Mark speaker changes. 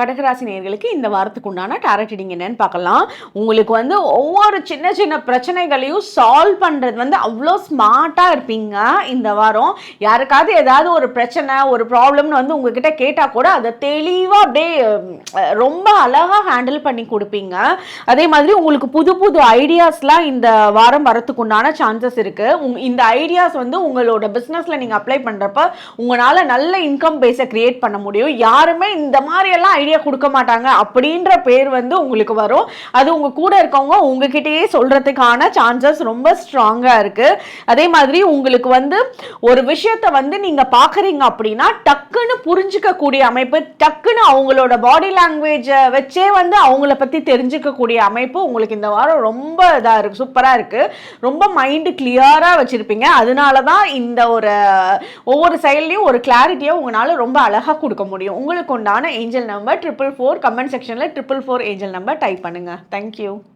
Speaker 1: கடகராசி நேர்களுக்கு இந்த வாரத்துக்கு உண்டான டேரட் ரீடிங் என்னன்னு பார்க்கலாம். உங்களுக்கு வந்து ஒவ்வொரு சின்ன சின்ன பிரச்சனைகளையும் சால்வ் பண்ணுறது வந்து அவ்வளோ ஸ்மார்ட்டாக இருப்பீங்க இந்த வாரம். யாருக்காவது ஏதாவது ஒரு பிரச்சனை ஒரு ப்ராப்ளம்னு வந்து உங்ககிட்ட கேட்டால் கூட அதை தெளிவாக அப்படியே ரொம்ப அழகாக ஹேண்டில் பண்ணி கொடுப்பீங்க. அதே மாதிரி உங்களுக்கு புது புது ஐடியாஸ்லாம் இந்த வாரம் வரத்துக்கு உண்டான சான்சஸ் இருக்குது உங் இந்த ஐடியாஸ் வந்து உங்களோட பிஸ்னஸில் நீங்கள் அப்ளை பண்ணுறப்ப உங்களால் நல்ல இன்கம் பேஸை க்ரியேட் பண்ண முடியும். யாருமே இந்த மாதிரி எல்லாம் ஐடியா கொடுக்க மாட்டாங்க. அப்படின்ற பேர் வந்து உங்களுக்கு வரும். அது உங்க கூட இருக்கவங்க உங்ககிட்டயே சொல்றதுக்கான சான்சஸ் ரொம்ப ஸ்ட்ராங்கா இருக்கு. அதே மாதிரி உங்களுக்கு வந்து ஒரு விஷயத்த வந்து நீங்க பாக்குறீங்க அப்படின்னா டக்குன்னு புரிஞ்சுக்கக்கூடிய அமைப்பு டக்குன்னு அவங்களோட பாடி லாங்குவேஜை வச்சே வந்து அவங்கள பத்தி தெரிஞ்சுக்கக்கூடிய அமைப்பு உங்களுக்கு இந்த வாரம் ரொம்ப இதாக இருக்கு சூப்பரா இருக்கு. ரொம்ப மைண்டு கிளியரா வச்சிருப்பீங்க. அதனால தான் இந்த ஒரு ஒவ்வொரு செயல்லையும் ஒரு கிளாரிட்டியை உங்களால ரொம்ப அழகா கொடுக்க முடியும். உங்களுக்கு உண்டான angel number triple four comment செக்ஷன்ல triple four angel number type பண்ணுங்க. Thank you